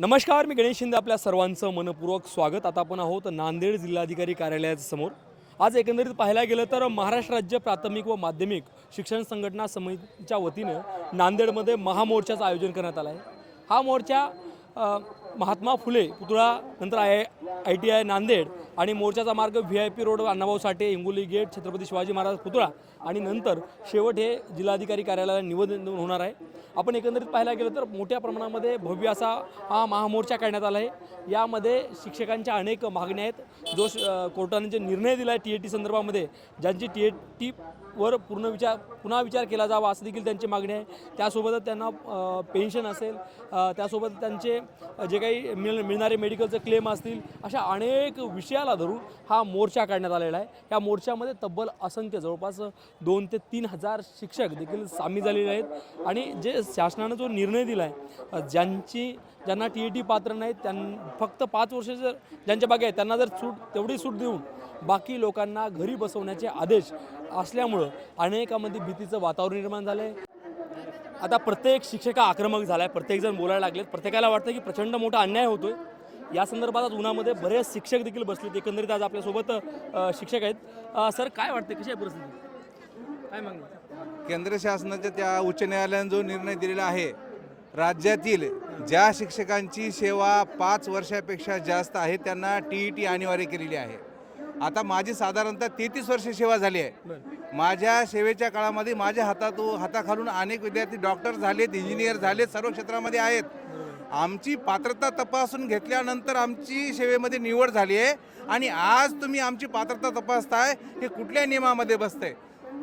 नमस्कार मी गणेश शिंदे आपल्या सर्वांचं मनपूर्वक स्वागत. आता आपण आहोत नांदेड जिल्हाधिकारी कार्यालयाच्या समोर. आज एकंदरीत पाहायला गेलं तर महाराष्ट्र राज्य प्राथमिक व माध्यमिक शिक्षण संघटना समितीच्या वतीनं नांदेडमध्ये महामोर्चाचं आयोजन करण्यात आलं आहे. हा मोर्चा महात्मा फुले पुतळा नंतर I I T I Nanded आणि मोर्चाचा मार्ग V I P road Annabhau Sathe Hingoli gate Chhatrapati Shivaji Maharaj पुतळा आणि नंतर शेवट हे जिल्हाधिकारी कार्यालयाला निवेदन होणार आहे. आपण एकंदरीत पाहायला गेलं तर मोठ्या प्रमाणामध्ये भव्य असा हा महामोर्चा काढण्यात आला आहे. यामध्ये शिक्षकांच्या अनेक मागण्या आहेत. जो श- कोर्टाने जे निर्णय दिला आहे टी ए टी संदर्भामध्ये ज्यांची टी ए टी वर पूर्ण विचार पुन्हा विचार केला जावा असं देखील त्यांची मागणी आहे. त्यासोबतच त्यांना पेन्शन असेल त्यासोबत त्यांचे जे काही मिळ मिळणारे मेडिकलचे क्लेम असतील अशा अनेक विषयाला धरून हा मोर्चा काढण्यात आलेला आहे. या मोर्चामध्ये तब्बल असंख्य जवळपास दोन ते तीन हजार शिक्षक देखील सामील झालेले आहेत. आणि जे शासनानं जो निर्णय दिला आहे ज्यांची ज्यांना टी ए टी पात्र नाहीत त्यां फक्त पाच वर्ष जर ज्यांच्या बाकी आहेत त्यांना जर सूट तेवढी सूट देऊन बाकी लोकांना घरी बसवण्याचे आदेश असल्यामुळं अनेकामध्ये भीतीचं वातावरण निर्माण झालं आहे आता प्रत्येक शिक्षक आक्रमक झाला आहे प्रत्येकजण बोलायला लागलेत. प्रत्येकाला वाटतं की प्रचंड मोठा अन्याय होतोय. या संदर्भात आज उन्हामध्ये बरेच शिक्षक देखील बसलेत. एकंदरीत आज आपल्यासोबत शिक्षक आहेत. सर काय वाटतं कशी आहे परिस्थिती? काय मागणी? केंद्र शासनाच्या त्या उच्च न्यायालयाने जो निर्णय दिलेला आहे राज्यातील ज्या शिक्षकांची सेवा पाच वर्षापेक्षा जास्त आहे त्यांना टी ई टी अनिवार्य केलेली आहे. आता माझी साधारणतः तेहतीस वर्ष सेवा झाली आहे. माझ्या सेवेच्या काळामध्ये माझ्या हातात हाताखालून अनेक विद्यार्थी डॉक्टर झालेत इंजिनियर झालेत सर्व क्षेत्रामध्ये आहेत. आमची पात्रता तपासून घेतल्यानंतर आमची सेवेमध्ये निवड झाली आहे आणि आज तुम्ही आमची पात्रता तपासताय हे कुठल्या नियमामध्ये बसतंय?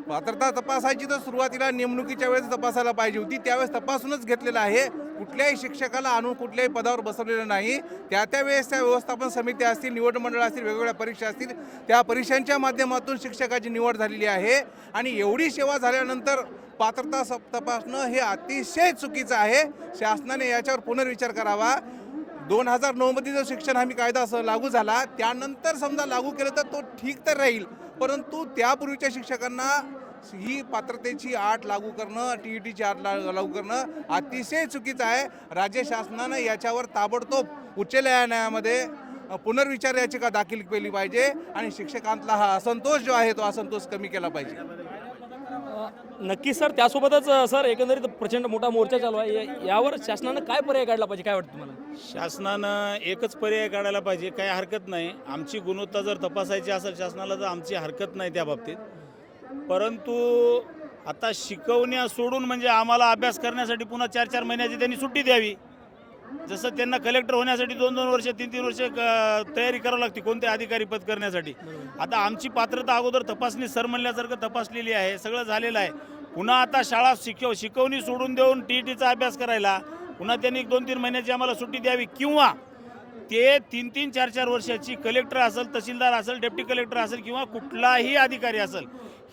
पात्रता तपासायची तर सुरुवातीला नेमणुकीच्या वेळेस तपासायला पाहिजे होती त्यावेळेस तपासूनच घेतलेलं आहे. कुठल्याही शिक्षकाला आणून कुठल्याही पदावर बसवलेलं नाही. त्या त्या वेळेस त्या व्यवस्थापन समित्या असतील निवड मंडळ असतील वेगवेगळ्या परीक्षा असतील त्या परीक्षांच्या माध्यमातून शिक्षकाची निवड झालेली आहे. आणि एवढी सेवा झाल्यानंतर पात्रता सप तपासणं हे अतिशय चुकीचं आहे. शासनाने याच्यावर पुनर्विचार करावा. दोन हजार नऊमध्ये जो शिक्षण हमी कायदा असं लागू झाला त्यानंतर समजा लागू केलं तर तो ठीक तर राहील. परंतु त्यापूर्वीच्या शिक्षकांना ही पात्रतेची आट लागू करणं टी ई टीची आट लागू करणं अतिशय चुकीचं आहे. राज्य शासनानं याच्यावर ताबडतोब उच्च न्यायालयामध्ये पुनर्विचार याचिका दाखल केली पाहिजे आणि शिक्षकांतला हा असंतोष जो आहे तो असंतोष कमी केला पाहिजे. नक्की सर त्यासोबतच सर एकंदरीत प्रचंड मोठा मोर्चा चालू आहे. यावर शासनानं काय पर्याय काढला पाहिजे? काय वाटतं तुम्हाला? शासनानं एकच पर्याय काढायला पाहिजे. काही हरकत नाही. आमची गुणवत्ता जर तपासायची असेल शासनाला तर आमची हरकत नाही त्या बाबतीत. परंतु आता शिकवण्या सोडून म्हणजे आम्हाला अभ्यास करण्यासाठी पुन्हा चार चार महिन्याची त्यांनी सुट्टी द्यावी. जसं त्यांना कलेक्टर होण्यासाठी दोन दोन वर्ष तीन तीन वर्ष तयारी करावी लागते कोणते अधिकारी पद करण्यासाठी. आता आमची पात्रता अगोदर तपासणी सर म्हणल्यासारखं तपासलेली आहे सगळं झालेलं आहे. पुन्हा आता शाळा शिकव शिकवणी सोडून देऊन टी टीचा अभ्यास करायला पुन्हा त्यांनी दोन तीन महिन्याची आम्हाला सुट्टी द्यावी किंवा ते तीन तीन चार चार वर्षाची कलेक्टर असेल तहसीलदार असेल डेप्टी कलेक्टर असेल किंवा कुठलाही अधिकारी असेल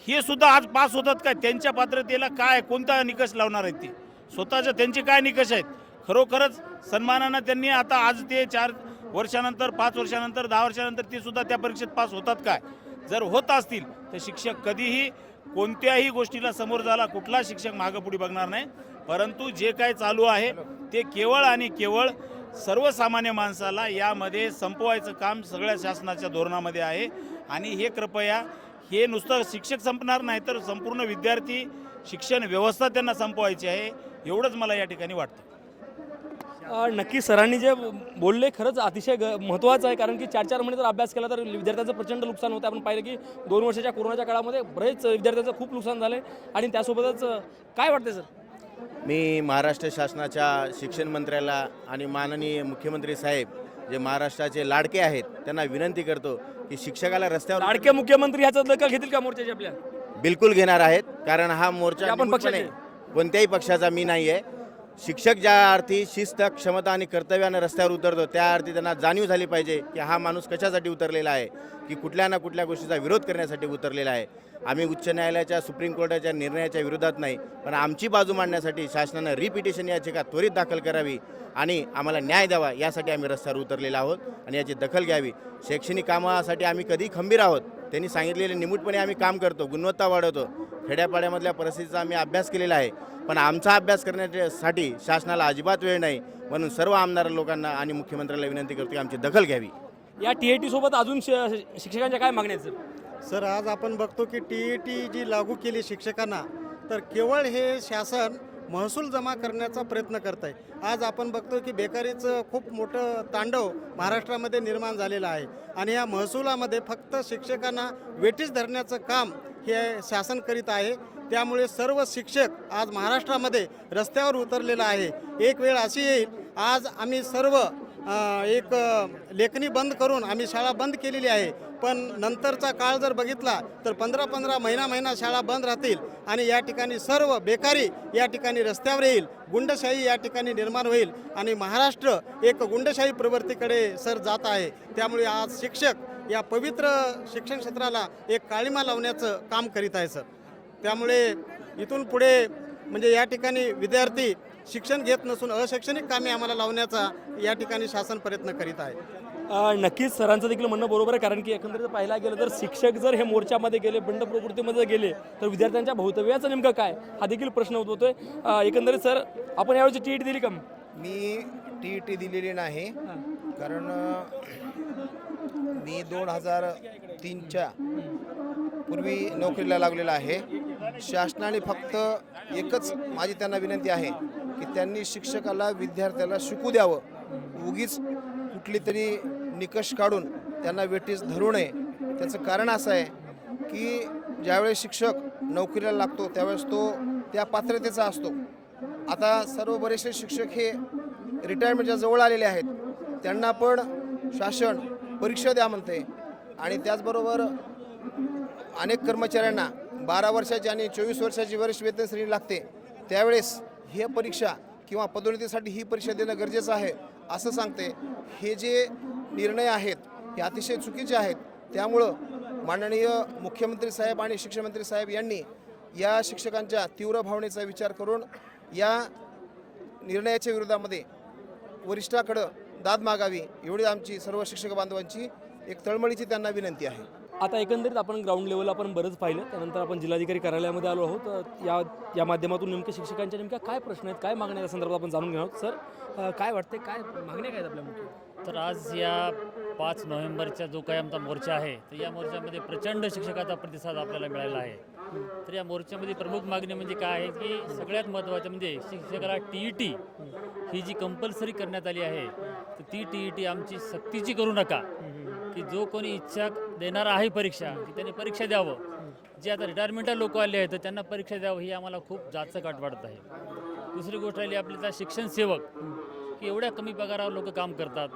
हे सुद्धा आज पास होतात काय? त्यांच्या पात्रतेला काय कोणता निकष लावणार आहेत ते? स्वतःच्या त्यांचे काय निकष आहेत? खरोखरच सन्मानानं त्यांनी आता आज ते चार वर्षानंतर पाच वर्षानंतर दहा वर्षानंतर ते सुद्धा त्या परीक्षेत पास होतात काय? जर होत असतील तर शिक्षक कधीही कोणत्याही गोष्टीला समोर झाला कुठला शिक्षक मागं पुढे बघणार नाही. परंतु जे काय चालू आहे ते केवळ आणि केवळ सर्वसामान्य माणसाला यामध्ये संपवायचं काम सगळ्या शासनाच्या धोरणामध्ये आहे. आणि हे कृपया हे नुसतं शिक्षक संपणार नाही तर संपूर्ण विद्यार्थी शिक्षण व्यवस्था त्यांना संपवायची आहे एवढंच मला या ठिकाणी वाटतं. नक्की सरांनी जे बोलले खरंच अतिशय ग महत्त्वाचं आहे. कारण की चार चार महिने जर अभ्यास केला तर विद्यार्थ्यांचं प्रचंड नुकसान होतं. आपण पाहिलं की दोन वर्षाच्या कोरोनाच्या काळामध्ये बरेच विद्यार्थ्यांचं खूप नुकसान झालं आहे आणि त्यासोबतच काय वाटते सर? मी महाराष्ट्र शासनाच्या शिक्षण मंत्र्याला आणि माननीय मुख्यमंत्री साहेब जे महाराष्ट्राचे लाडके आहेत त्यांना विनंती करतो की शिक्षकाला रस्त्यावर लाडके मुख्यमंत्री ह्याचा दखल घेतील का मोर्चाची आपल्या बिलकुल घेणार आहेत कारण हा मोर्चा ते आपण पक्षाचे. कोणत्याही पक्षाचा मी नाही आहे शिक्षक ज्या अर्थी शिस्त क्षमता आणि कर्तव्यानं रस्त्यावर उतरतो त्या अर्थी त्यांना जाणीव झाली पाहिजे की हा माणूस कशासाठी उतरलेला आहे की कुठल्या ना कुठल्या गोष्टीचा विरोध करण्यासाठी उतरलेला आहे. आम्ही उच्च न्यायालयाच्या सुप्रीम कोर्टाच्या निर्णयाच्या विरोधात नाही पण आमची बाजू मांडण्यासाठी शासनानं रिपिटेशन याचिका त्वरित दाखल करावी आणि आम्हाला न्याय द्यावा यासाठी आम्ही रस्त्यावर उतरलेलो आहोत आणि याची दखल घ्यावी. शैक्षणिक कामासाठी आम्ही कधी खंबीर आहोत? त्यांनी सांगितलेले निमूटपणे आम्ही काम करतो गुणवत्ता वाढवतो. खेड्यापाड्यामधल्या परिस्थितीचा आम्ही अभ्यास केलेला आहे. पण आमचा अभ्यास करण्यासाठी शासनाला अजिबात वेळ नाही. म्हणून सर्व आमदार लोकांना आणि मुख्यमंत्र्याला विनंती करतो की आमची दखल घ्यावी. या टी ए टी सोबत अजून श- शिक्षकांच्या काय मागण्या आहेत सर? सर आज आपण बघतो की टी ई टी जी लागू केली शिक्षकांना तर केवळ हे शासन महसूल जमा करण्याचा प्रयत्न करत आहे आज आपण बघतो की बेकारीचं खूप मोठं तांडव महाराष्ट्रामध्ये निर्माण झालेलं आहे. आणि या महसुलामध्ये फक्त शिक्षकांना वेटीस धरण्याचं काम हे शासन करीत आहे. त्यामुळे सर्व शिक्षक आज महाराष्ट्रामध्ये रस्त्यावर उतरलेला आहे. एक वेळ अशी येईल आज आम्ही सर्व एक लेखनी लेखणी बंद करून आम्ही शाळा बंद केलेली आहे. पण नंतरचा काळ जर बघितला तर पंधरा पंधरा महिना महिना शाळा बंद राहतील आणि या ठिकाणी सर्व बेकारी या ठिकाणी रस्त्यावर येईल गुंडशाही या ठिकाणी निर्माण होईल आणि महाराष्ट्र एक गुंडशाही प्रवृत्तीकडे सर जात आहे. त्यामुळे आज शिक्षक या पवित्र शिक्षण क्षेत्राला एक काळीमा लावण्याचं काम करीत आहे सर. त्यामुळे इथून पुढे म्हणजे या ठिकाणी विद्यार्थी शिक्षण घेत नसून अशैक्षणिक कामे आम्हाला लावण्याचा या ठिकाणी शासन प्रयत्न करीत आहे. नक्कीच सरांचं देखील म्हणणं बरोबर आहे कारण की एकंदरीत पाहायला गेलं तर शिक्षक जर हे मोर्चामध्ये गेले बंड प्रवृत्तीमध्ये गेले तर विद्यार्थ्यांच्या भवितव्याचं नेमकं काय? हा देखील प्रश्न उद्भवतोय. अ, एकंदरीत सर आपण यावेळी टी दिली का? मी टी टी दिलेली नाही कारण मी दोन हजार तीनच्या पूर्वी नोकरीला लागलेला आहे. शासनाने फक्त एकच माझी त्यांना विनंती आहे की त्यांनी शिक्षकाला विद्यार्थ्याला शिकू द्यावं. उगीच कुठली तरी निकष काढून त्यांना वेटीस धरू नये. त्याचं कारण असं आहे की ज्यावेळेस शिक्षक नोकरीला लागतो त्यावेळेस तो त्या पात्रतेचा असतो. आता सर्व बरेचसे शिक्षक हे रिटायरमेंटच्या जवळ आलेले आहेत. त्यांना पण शासन परीक्षा द्या म्हणते. आणि त्याचबरोबर अनेक कर्मचाऱ्यांना बारा वर्षाची आणि चोवीस वर्षाची वरिष्ठ वेतन श्रेणी लागते. त्यावेळेस हे परीक्षा किंवा पदोन्नतीसाठी ही परीक्षा देणं गरजेचं आहे असं सांगते. हे जे निर्णय आहेत हे अतिशय चुकीचे आहेत. त्यामुळं माननीय मुख्यमंत्री साहेब आणि शिक्षणमंत्री साहेब यांनी या शिक्षकांच्या तीव्र भावनेचा विचार करून या निर्णयाच्या विरोधामध्ये वरिष्ठाकडं दाद मागावी एवढी आमची सर्व शिक्षक बांधवांची एक तळमळीची त्यांना विनंती आहे. आता एकंदरीत आपण ग्राउंड लेवलला आपण बरंच पाहिलं. त्यानंतर आपण जिल्हाधिकारी कार्यालयामध्ये आलो आहोत. या या माध्यमातून नेमके शिक्षकांच्या नेमक्या काय प्रश्न आहेत काय मागण्या या संदर्भात आपण जाणून घेणार आहोत. सर काय वाटते काय मागण्या काय आहेत आपल्या मुख्य? तर आज या पाच नोव्हेंबरचा जो काही आमचा मोर्चा आहे तर या मोर्चामध्ये प्रचंड शिक्षकाचा प्रतिसाद आपल्याला मिळाला आहे. तर या मोर्चामध्ये प्रमुख मागणी म्हणजे काय आहे की सगळ्यात महत्त्वाचं म्हणजे शिक्षकाला टी ई टी ही जी कंपल्सरी करण्यात आली आहे तर ती टी ई टी आमची सक्तीची करू नका. की जो कोणी इच्छा देणारा आहे परीक्षा की त्यांनी परीक्षा द्यावं. जे आता रिटायरमेंटला लोक आले आहेत त्यांना परीक्षा द्यावं ही आम्हाला खूप जास्त काट वाटत आहे. दुसरी गोष्ट राहिली आपली शिक्षण सेवक की एवढ्या कमी पगारावर लोक काम करतात.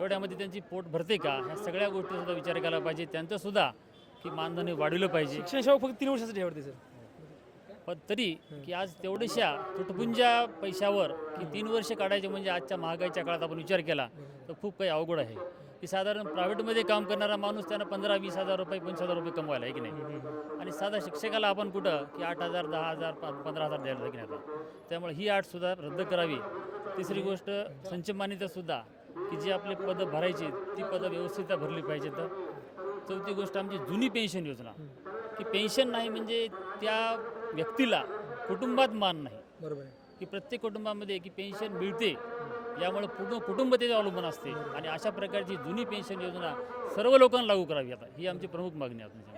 एवढ्यामध्ये त्यांची पोट भरते का? ह्या सगळ्या गोष्टी सुद्धा विचार केला पाहिजे. त्यांचं सुद्धा की मानधन वाढवलं पाहिजे. शिक्षण सेवा फक्त तीन वर्षासाठी आवडते सर. पण तरी की आज तेवढ्याशा तुटपुंजा पैशावर की तीन वर्ष काढायचे म्हणजे आजच्या महागाईच्या काळात आपण विचार केला तर खूप काही अवघड आहे. की साधारण प्रायव्हेटमध्ये काम करणारा माणूस त्यांना पंधरा वीस हजार रुपये पंचवीस हजार रुपये कमवायला आहे की नाही? आणि साधा शिक्षकाला आपण कुठं की आठ हजार दहा हजार पंधरा हजार द्यायला की नाही आता. त्यामुळे ही आठ सुद्धा रद्द करावी. तिसरी गोष्ट संच मान्यता सुद्धा की जी आपली पदं भरायची ती पदं व्यवस्थित भरली पाहिजेत चौथी गोष्ट आमची जुनी पेन्शन योजना. की पेन्शन नाही म्हणजे त्या व्यक्तीला कुटुंबात मान नाही. बरोबर की प्रत्येक कुटुंबामध्ये की पेन्शन मिळते यामुळे पूर्ण कुटुंब त्याच्यावर अवलंबून असते. आणि अशा प्रकारची जुनी पेन्शन योजना सर्व लोकांना लागू करावी आता. ही आमची प्रमुख मागणी आहे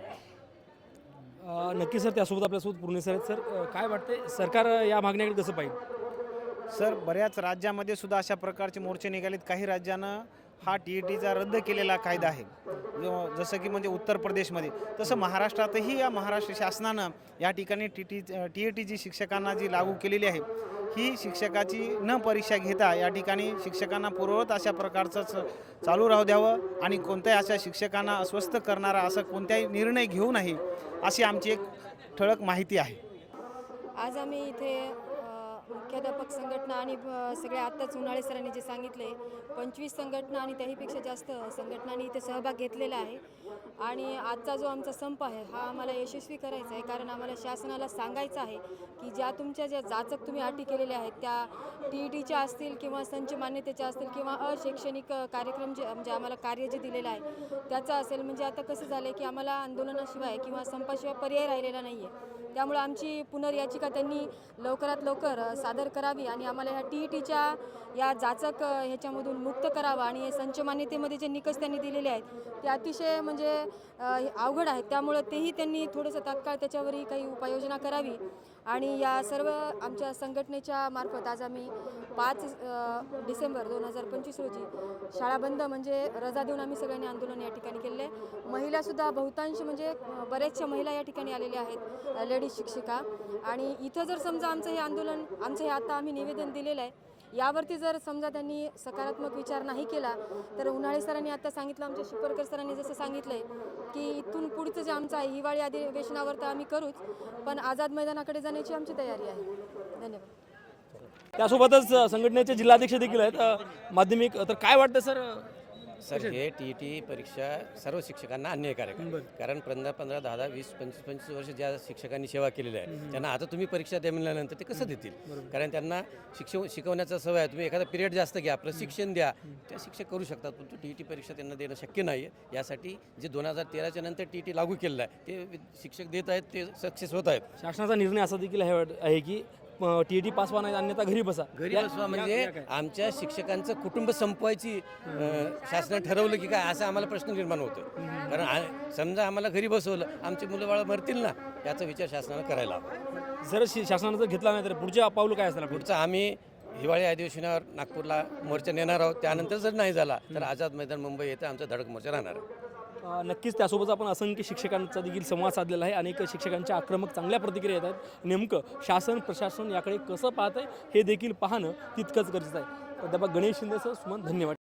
नक्की सर त्यासोबत आपल्यासोबत पूर्ण सर आहेत. सर काय वाटते सरकार या मागण्याकडे कसं पाहिजे सर बऱ्याच राज्यामध्ये सुद्धा अशा प्रकारचे मोर्चे निघालेत. काही राज्यानं हा टी ई टीचा रद्द केलेला कायदा आहे. जो जसं की म्हणजे उत्तर प्रदेशमध्ये. तसं महाराष्ट्रातही या महाराष्ट्र शासनानं या ठिकाणी T T T E T जी शिक्षकांना जी लागू केलेली आहे ही शिक्षकाची न परीक्षा घेता या ठिकाणी शिक्षकांना पूर्ववत अशा प्रकारचंच चालू राहू द्यावं आणि कोणत्याही अशा शिक्षकांना अस्वस्थ करणारा असा कोणताही निर्णय घेऊ नये अशी आमची एक ठळक माहिती आहे. आज आम्ही इथे मुख्याध्यापक संघटना आणि ब- सगळ्या आत्ताच उन्हाळे सरांनी जे सांगितले पंचवीस संघटना आणि त्याहीपेक्षा जास्त संघटनांनी इथे सहभाग घेतलेला आहे. आणि आजचा जो आमचा संप आहे हा आम्हाला यशस्वी करायचा आहे कारण आम्हाला शासनाला सांगायचं आहे की ज्या तुमच्या ज्या जाचक तुम्ही अटी केलेल्या आहेत त्या टी ई टीच्या असतील किंवा संच मान्यतेच्या असतील किंवा अशैक्षणिक कार्यक्रम जे म्हणजे आम्हाला कार्य जे दिलेलं आहे त्याचं असेल. म्हणजे आता कसं झालं आहे की आम्हाला आंदोलनाशिवाय किंवा संपाशिवाय पर्याय राहिलेला नाही आहे त्यामुळे आमची पुनर्याचिका त्यांनी लवकरात लवकर सादर करावी आणि आम्हाला ह्या टी ई टीच्या या जाचक ह्याच्यामधून मुक्त करावा आणि हे संच मान्यतेमध्ये जे निकष त्यांनी दिलेले आहेत ते अतिशय म्हणजे अवघड आहेत. त्यामुळं तेही त्यांनी थोडंसं तात्काळ त्याच्यावरही काही उपाययोजना करावी. आणि या सर्व आमच्या संघटनेच्या मार्फत आज आम्ही पाच डिसेंबर दोन हजार पंचवीस रोजी शाळा बंद म्हणजे रजा देऊन आम्ही सगळ्यांनी आंदोलन या ठिकाणी केलेलं. आहे महिलासुद्धा बहुतांश म्हणजे बऱ्याचशा महिला या ठिकाणी आलेल्या आहेत लेडीज शिक्षिका. आणि इथं जर समजा आमचं हे आंदोलन आमचं हे आता आम्ही निवेदन दिलेलं आहे यावरती जर समजा त्यांनी सकारात्मक विचार नाही केला तर उन्हाळे सरांनी आता सांगितलं आमच्या शिपरकर सरांनी जसं सांगितलंय की इथून पुढचं जे आमचं आहे हिवाळी अधिवेशनावर तर आम्ही करूच पण आझाद मैदानाकडे जाण्याची आमची तयारी आहे. धन्यवाद. त्यासोबतच संघटनेचे जिल्हाध्यक्ष देखील आहेत माध्यमिक. तर काय वाटतं सर? सर हे टी ई टी परीक्षा सर्व शिक्षकांना अन्यायकारक आहे. कारण पंधरा पंधरा दहा दहा वीस पंचवीस पंचवीस वर्ष ज्या शिक्षकांनी सेवा केलेली आहे त्यांना आता तुम्ही परीक्षा द्या म्हणल्यानंतर ते कसं देतील? कारण त्यांना शिक्षव शिकवण्याचा सवय आहे. तुम्ही एखादा पिरियड जास्त घ्या प्रशिक्षण द्या त्या शिक्षक करू शकतात. परंतु टी ई टी परीक्षा त्यांना देणं शक्य नाही आहे यासाठी जे दोन हजार तेराच्या नंतर टी ई टी लागू केलेलं आहे ते शिक्षक देत आहेत ते सक्सेस होत आहेत. शासनाचा निर्णय असा देखील आहे की टी ई टी पास व्हा नाही अन्यथा घरी बसा. घरी बसवा म्हणजे? आमच्या शिक्षकांचं कुटुंब संपवायची अं, शासनाने ठरवलं की काय असं आम्हाला प्रश्न निर्माण होतो कारण आ- समजा आम्हाला घरी बसवलं आमची मुलं बाळं मरतील ना याचा विचार शासनानं करायला हवा. जर शि- शासनानं जर घेतला नाही तर पुढचे पाऊल काय असणार पुढचं आम्ही हिवाळी अधिवेशनावर नागपूरला मोर्चा नेणार आहोत. त्यानंतर जर नाही झाला तर आझाद मैदान मुंबई येथे आमचा धडक मोर्चा राहणार आहे. नक्कीच त्यासोबत आपण असंख्य शिक्षकांचा देखील संवाद साधलेला आहे. अनेक शिक्षकांच्या आक्रमक चांगल्या प्रतिक्रिया येत आहेत. नेमकं शासन प्रशासन याकडे कसं पाहत आहे हे देखील पाहणं तितकंच गरजेचं आहे. प्राध्यापक गणेश शिंदेसह सुमन धन्यवाद.